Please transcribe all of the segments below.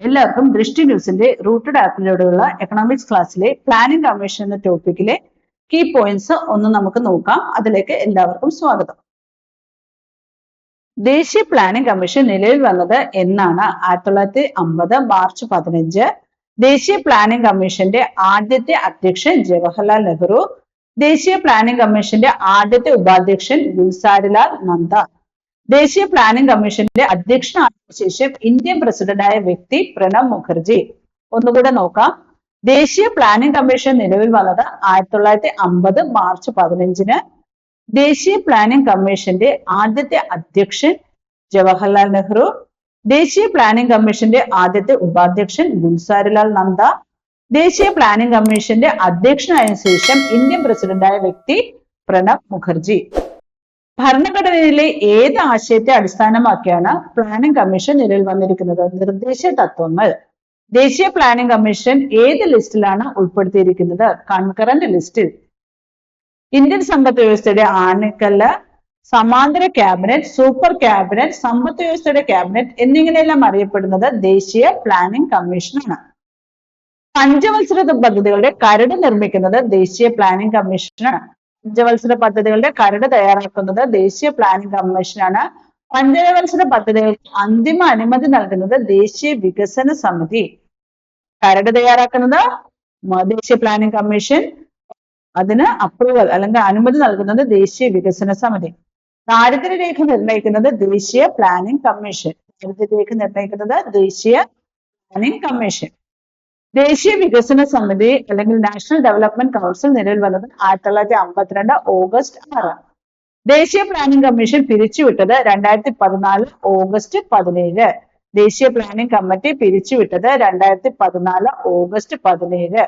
എല്ലാവർക്കും ദൃഷ്ടി ന്യൂസിന്റെ റൂട്ടഡ് ആപ്പിലൂടെയുള്ള എക്കണോമിക്സ് ക്ലാസ്സിലെ പ്ലാനിംഗ് കമ്മീഷൻ എന്ന ടോപ്പിക്കിലെ കീ പോയിന്റ്സ് ഒന്ന് നമുക്ക് നോക്കാം. അതിലേക്ക് എല്ലാവർക്കും സ്വാഗതം. ദേശീയ പ്ലാനിംഗ് കമ്മീഷൻ നിലവിൽ വന്നത് എന്നാണ് ആയിരത്തി തൊള്ളായിരത്തി അമ്പത് മാർച്ച് പതിനഞ്ച്. ദേശീയ പ്ലാനിംഗ് കമ്മീഷന്റെ ആദ്യത്തെ അധ്യക്ഷൻ ജവഹർലാൽ നെഹ്റു ദേശീയ പ്ലാനിംഗ് കമ്മീഷന്റെ ആദ്യത്തെ ഉപാധ്യക്ഷൻ ഗുൽസാരിലാൽ നന്ദ. ദേശീയ പ്ലാനിംഗ് കമ്മീഷന്റെ അധ്യക്ഷനായ ശേഷം ഇന്ത്യൻ പ്രസിഡന്റായ വ്യക്തി പ്രണബ് മുഖർജി. ഒന്നുകൂടെ നോക്കാം. ദേശീയ പ്ലാനിംഗ് കമ്മീഷൻ നിലവിൽ വന്നത് ആയിരത്തി തൊള്ളായിരത്തി അമ്പത് മാർച്ച് പതിനഞ്ചിന്. ദേശീയ പ്ലാനിംഗ് കമ്മീഷന്റെ ആദ്യത്തെ അധ്യക്ഷൻ ജവഹർലാൽ നെഹ്റു. ദേശീയ പ്ലാനിംഗ് കമ്മീഷന്റെ ആദ്യത്തെ ഉപാധ്യക്ഷൻ ഗുൽസാരിലാൽ നന്ദ. ദേശീയ പ്ലാനിംഗ് കമ്മീഷന്റെ അധ്യക്ഷനായ ശേഷം ഇന്ത്യൻ പ്രസിഡന്റായ വ്യക്തി പ്രണബ് മുഖർജി. ഭരണഘടനയിലെ ഏത് ആശയത്തെ അടിസ്ഥാനമാക്കിയാണ് പ്ലാനിംഗ് കമ്മീഷൻ നിലവിൽ വന്നിരിക്കുന്നത്? നിർദ്ദേശ തത്വങ്ങൾ. ദേശീയ പ്ലാനിംഗ് കമ്മീഷൻ ഏത് ലിസ്റ്റിലാണ് ഉൾപ്പെടുത്തിയിരിക്കുന്നത്? കൺകറന്റ് ലിസ്റ്റിൽ ഇന്ത്യൻ സമ്പദ് വ്യവസ്ഥയുടെ ആണിക്കല്ല് സമാന്തര ക്യാബിനറ്റ് സൂപ്പർ ക്യാബിനറ്റ് സമ്പദ് വ്യവസ്ഥയുടെ ക്യാബിനറ്റ് എന്നിങ്ങനെയെല്ലാം അറിയപ്പെടുന്നത് ദേശീയ പ്ലാനിംഗ് കമ്മീഷനാണ് പഞ്ചവത്സര പദ്ധതികളുടെ കരട് നിർമ്മിക്കുന്നത് ദേശീയ പ്ലാനിംഗ് കമ്മീഷനാണ് പഞ്ചവത്സര പദ്ധതികളുടെ കരട് തയ്യാറാക്കുന്നത് ദേശീയ പ്ലാനിംഗ് കമ്മീഷനാണ് പഞ്ചവത്സര പദ്ധതികൾക്ക് അന്തിമ അനുമതി നൽകുന്നത് ദേശീയ വികസന സമിതി. കരട് തയ്യാറാക്കുന്നത് ദേശീയ പ്ലാനിംഗ് കമ്മീഷൻ അതിന് അപ്രൂവൽ അല്ലെങ്കിൽ അനുമതി നൽകുന്നത് ദേശീയ വികസന സമിതി. ദാരിദ്ര്യരേഖ നിർണയിക്കുന്നത് ദേശീയ പ്ലാനിംഗ് കമ്മീഷൻ ദാരിദ്ര്യരേഖ നിർണയിക്കുന്നത് ദേശീയ പ്ലാനിംഗ് കമ്മീഷൻ ദേശീയ വികസന സമിതി അല്ലെങ്കിൽ നാഷണൽ ഡെവലപ്മെന്റ് കൗൺസിൽ നിലവിൽ വന്നത് ആയിരത്തി തൊള്ളായിരത്തി അമ്പത്തിരണ്ട് ഓഗസ്റ്റ് ആറാണ്. ദേശീയ പ്ലാനിംഗ് കമ്മീഷൻ പിരിച്ചുവിട്ടത് രണ്ടായിരത്തി പതിനാല് ഓഗസ്റ്റ് പതിനേഴ്. ദേശീയ പ്ലാനിംഗ് കമ്മിറ്റി പിരിച്ചുവിട്ടത് രണ്ടായിരത്തി പതിനാല് ഓഗസ്റ്റ് പതിനേഴ്.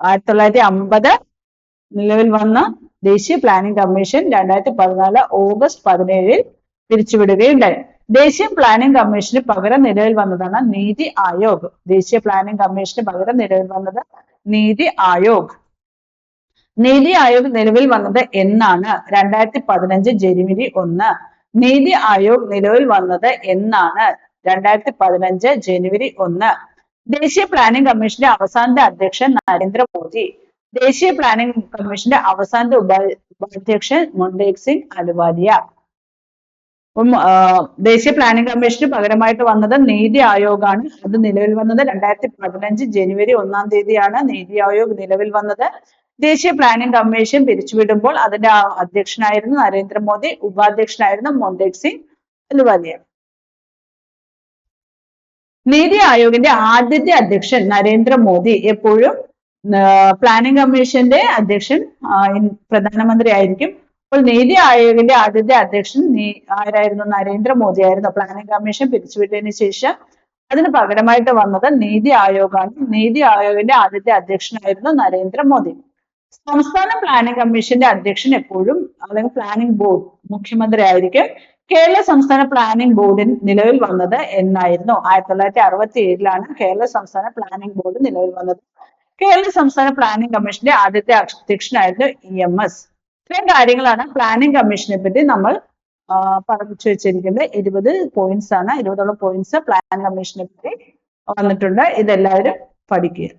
ആയിരത്തി തൊള്ളായിരത്തി അമ്പത് നിലവിൽ വന്ന ദേശീയ പ്ലാനിംഗ് കമ്മീഷൻ രണ്ടായിരത്തി പതിനാല് ഓഗസ്റ്റ് പതിനേഴിൽ പിരിച്ചുവിടുകയുണ്ടായി. ദേശീയ പ്ലാനിംഗ് കമ്മീഷന് പകരം നിലവിൽ വന്നതാണ് നീതി ആയോഗ്. ദേശീയ പ്ലാനിംഗ് കമ്മീഷന് പകരം നിലവിൽ വന്നത് നീതി ആയോഗ്. നീതി ആയോഗ് നിലവിൽ വന്നത് എന്നാണ്. രണ്ടായിരത്തി പതിനഞ്ച് ജനുവരി ഒന്ന്. നീതി ആയോഗ് നിലവിൽ വന്നത് എന്നാണ്. രണ്ടായിരത്തി പതിനഞ്ച് ജനുവരി ഒന്ന്. ദേശീയ പ്ലാനിംഗ് കമ്മീഷന്റെ അവസാനത്തെ അധ്യക്ഷൻ നരേന്ദ്രമോദി. ദേശീയ പ്ലാനിംഗ് കമ്മീഷന്റെ അവസാനത്തെ ഉപ ഉപാധ്യക്ഷൻ മൊണ്ടേക് സിംഗ് അലുവാലിയ അപ്പം ദേശീയ പ്ലാനിംഗ് കമ്മീഷന് പകരമായിട്ട് വന്നത് നീതി ആയോഗാണ്. അത് നിലവിൽ വന്നത് രണ്ടായിരത്തി പതിനഞ്ച് ജനുവരി ഒന്നാം തീയതിയാണ് നീതി ആയോഗ് നിലവിൽ വന്നത്. ദേശീയ പ്ലാനിംഗ് കമ്മീഷൻ പിരിച്ചുവിടുമ്പോൾ അതിന്റെ അധ്യക്ഷനായിരുന്നു നരേന്ദ്രമോദി ഉപാധ്യക്ഷനായിരുന്നു മൊണ്ടേക് സിംഗ് അലുവാലിയ നീതി ആയോഗിന്റെ ആദ്യത്തെ അധ്യക്ഷൻ നരേന്ദ്രമോദി എപ്പോഴും പ്ലാനിംഗ് കമ്മീഷന്റെ അധ്യക്ഷൻ പ്രധാനമന്ത്രി ആയിരിക്കും അപ്പോൾ നീതി ആയോഗിന്റെ ആദ്യത്തെ അധ്യക്ഷൻ ആരായിരുന്നു? നരേന്ദ്രമോദി ആയിരുന്നു. പ്ലാനിംഗ് കമ്മീഷൻ പിരിച്ചുവിട്ടതിന് ശേഷം അതിന് പകരമായിട്ട് വന്നത് നീതി ആയോഗാണ്. നീതി ആയോഗിന്റെ ആദ്യത്തെ അധ്യക്ഷനായിരുന്നു നരേന്ദ്രമോദി. സംസ്ഥാന പ്ലാനിംഗ് കമ്മീഷന്റെ അധ്യക്ഷൻ എപ്പോഴും അല്ലെങ്കിൽ പ്ലാനിംഗ് ബോർഡ് മുഖ്യമന്ത്രി ആയിരിക്കും കേരള സംസ്ഥാന പ്ലാനിംഗ് ബോർഡിൽ നിലവിൽ വന്നത് എന്നായിരുന്നു. ആയിരത്തി തൊള്ളായിരത്തി അറുപത്തി ഏഴിലാണ് കേരള സംസ്ഥാന പ്ലാനിംഗ് ബോർഡ് നിലവിൽ വന്നത്. കേരള സംസ്ഥാന പ്ലാനിംഗ് കമ്മീഷന്റെ ആദ്യത്തെ അധ്യക്ഷനായിരുന്നു ഇ എം എസ്. ഇത്രയും കാര്യങ്ങളാണ് പ്ലാനിംഗ് കമ്മീഷനെ പറ്റി നമ്മൾ പറഞ്ഞു വെച്ചിരിക്കുന്നത്. ഇരുപത് പോയിന്റ്സ് ആണ് ഇരുപതോളം പോയിന്റ്സ് പ്ലാൻ കമ്മീഷനെ പറ്റി വന്നിട്ടുണ്ട്. ഇതെല്ലാവരും പഠിക്കുക.